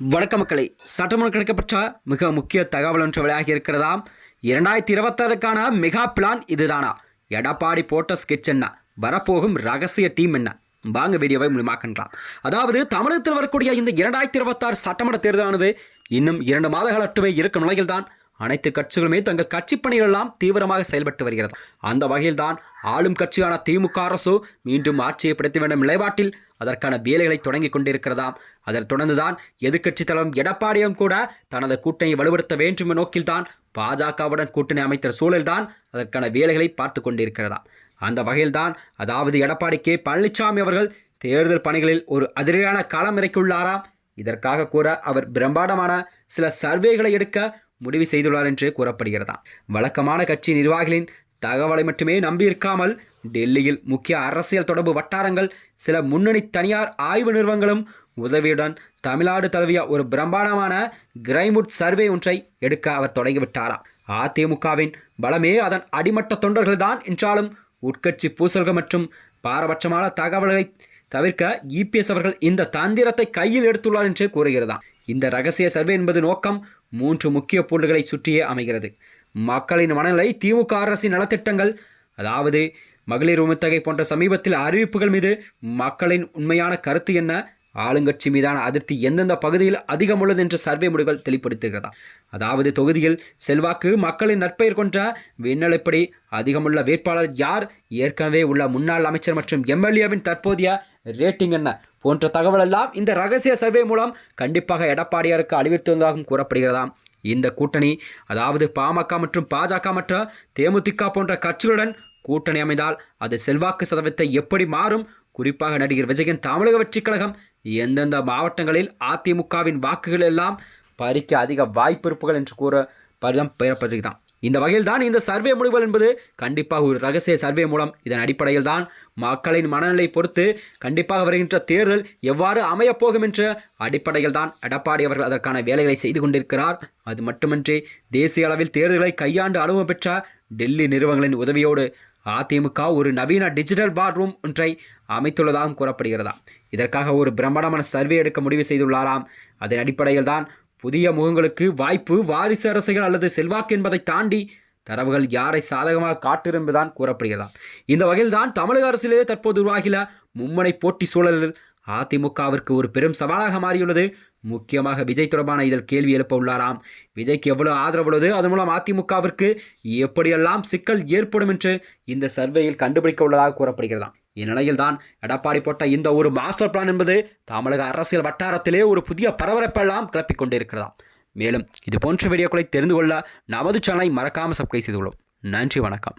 வணக்க மக்களை சட்டமன்ற கிடைக்கப்பட்ட மிக முக்கிய தகவல் ஒன்று வெளியாகி இருக்கிறதாம் இரண்டாயிரத்தி இருபத்தாறுக்கான மெகா பிளான் இதுதானா? எடப்பாடி போட்ட ஸ்கெட்ச் என்ன? வரப்போகும் ரகசிய டீம் என்ன? வாங்க வீடியோவை மூலமாக்கலாம் அதாவது தமிழகத்தில் வரக்கூடிய இந்த இரண்டாயிரத்தி இருபத்தாறு சட்டமன்ற தேர்தலானது இன்னும் இரண்டு மாதங்கள் மட்டுமே இருக்கும் நிலையில்தான் அனைத்து கட்சிகளுமே தங்கள் கட்சி பணிகளெல்லாம் தீவிரமாக செயல்பட்டு வருகிறது. அந்த வகையில்தான் ஆளும் கட்சியான திமுக அரசு மீண்டும் ஆட்சியை பிடித்த வேண்டும் நிலைப்பாட்டில் அதற்கான வேலைகளை தொடங்கி கொண்டிருக்கிறதாம். அதனைத் தொடர்ந்துதான் எதிர்க்கட்சி தலைவர் எடப்பாடியும் கூட தனது கூட்டணியை வலுப்படுத்த வேண்டும் நோக்கில்தான் பாஜகவுடன் கூட்டணி அமைத்த சூழல்தான் அதற்கான வேலைகளை பார்த்து கொண்டிருக்கிறதாம். அந்த வகையில்தான் அதாவது எடப்பாடி கே பழனிசாமி அவர்கள் தேர்தல் பணிகளில் ஒரு அதிரடியான களம் இறக்கியுள்ளாராம். இதற்காக கூற அவர் பிரம்மாண்டமான சில சர்வேகளை எடுக்க முடிவு செய்துள்ளார் என்று கூறப்படுகிறதாம். வழக்கமான கட்சி நிர்வாகிகளின் தகவலை மட்டுமே நம்பியிருக்காமல் டெல்லியில் முக்கிய அரசியல் தொடர்பு வட்டாரங்கள் சில முன்னணி தனியார் ஆய்வு நிறுவனங்களும் உதவியுடன் தமிழ்நாடு தழுவிய ஒரு பிரம்மாண்டமான கிரைமுட் சர்வே ஒன்றை எடுக்க அவர் தொடங்கிவிட்டாராம். அதிமுகவின் பலமே அதன் அடிமட்ட தொண்டர்கள்தான் என்றாலும் உட்கட்சி பூசல்கள் மற்றும் பாரபட்சமான தகவல்களை தவிர்க்க இபிஎஸ் அவர்கள் இந்த தந்திரத்தை கையில் எடுத்துள்ளார் என்று கூறுகிறதாம். இந்த ரகசிய சர்வே என்பது நோக்கம் மூன்று முக்கிய பொருள்களை சுற்றியே அமைகிறது. மக்களின் மனநிலை திமுக அரசின் நலத்திட்டங்கள் அதாவது மகளிர் உமத்தகை போன்ற சமீபத்தில் அறிவிப்புகள் மீது மக்களின் உண்மையான கருத்து என்ன? ஆளுங்கட்சி மீதான அதிருப்தி எந்தெந்த பகுதியில் அதிகம் உள்ளது என்ற சர்வே முடிவுகள் தெளிப்படுத்துகிறதா அதாவது தொகுதியில் செல்வாக்கு மக்களின் நற்பெயர் கொன்ற விண்ணலைப்படி அதிகமுள்ள வேட்பாளர் யார்? ஏற்கனவே உள்ள முன்னாள் அமைச்சர் மற்றும் எம்எல்ஏவின் தற்போதைய ரேட்டிங் என்ன? போன்ற தகவலெல்லாம் இந்த ரகசிய சர்வே மூலம் கண்டிப்பாக எடப்பாடியாருக்கு அழிவித்துள்ளதாகவும் கூறப்படுகிறதாம். இந்த கூட்டணி அதாவது பாமக மற்றும் பாஜக மற்றும் தேமுதிக போன்ற கட்சிகளுடன் கூட்டணி அமைந்தால் அது செல்வாக்கு சதவீதத்தை எப்படி மாறும்? குறிப்பாக நடிகர் விஜயன் தமிழக வெற்றிக் கழகம் எந்தெந்த மாவட்டங்களில் அதிமுகவின் வாக்குகள் எல்லாம் பறிக்க அதிக வாய்ப்பு இருப்புகள் என்று கூற பரிதம் பெறப்பட்டிருக்கிறான் இந்த வகையில் தான் இந்த சர்வே முடிவுகள் என்பது கண்டிப்பாக ஒரு ரகசிய சர்வே மூலம் இதன் அடிப்படையில் தான் மக்களின் மனநிலை பொறுத்து கண்டிப்பாக வருகின்ற தேர்தல் எவ்வாறு அமையப்போகும் என்ற அடிப்படையில் தான் எடப்பாடி அவர்கள் அதற்கான வேலைகளை செய்து கொண்டிருக்கிறார். அது மட்டுமின்றி தேசிய அளவில் தேர்தலை கையாண்டு அனுபவம் பெற்ற டெல்லி நிறுவனங்களின் உதவியோடு அதிமுக ஒரு நவீன டிஜிட்டல் பார் ரூம் ஒன்றை அமைத்துள்ளதாகவும் கூறப்படுகிறதா இதற்காக ஒரு பிரம்மாண்டமான சர்வே எடுக்க முடிவு செய்துள்ளாராம். அதன் அடிப்படையில் தான் புதிய முகங்களுக்கு வாய்ப்பு வாரிசு அரசுகள் அல்லது செல்வாக்கு என்பதை தாண்டி தரவுகள் யாரை சாதகமாக காட்டும் என்பதுதான் கூறப்படுகிறதா இந்த வகையில் தான் தமிழக அரசிலே தற்போது உருவாகியுள்ள மும்முனை போட்டி சூழலில் அதிமுகவிற்கு ஒரு பெரும் சவாலாக மாறியுள்ளது. முக்கியமாக விஜய் தொடர்பான இதில் கேள்வி எழுப்ப உள்ளாராம். விஜய்க்கு எவ்வளவு ஆதரவு உள்ளது? அதன் மூலம் அதிமுகவிற்கு எப்படியெல்லாம் சிக்கல் ஏற்படும் என்று இந்த சர்வேயில் கண்டுபிடிக்க உள்ளதாக கூறப்படுகிறதாம். இந்நிலையில் தான் எடப்பாடி போட்ட இந்த ஒரு மாஸ்டர் பிளான் என்பது தமிழக அரசியல் வட்டாரத்திலே ஒரு புதிய பரபரப்பெல்லாம் கிளப்பிக் கொண்டிருக்கிறதாம். மேலும் இது போன்ற வீடியோக்களை தெரிந்து கொள்ள நமது சேனலை மறக்காமல் சப்ஸ்கிரைப் செய்து கொள்ளும். நன்றி வணக்கம்.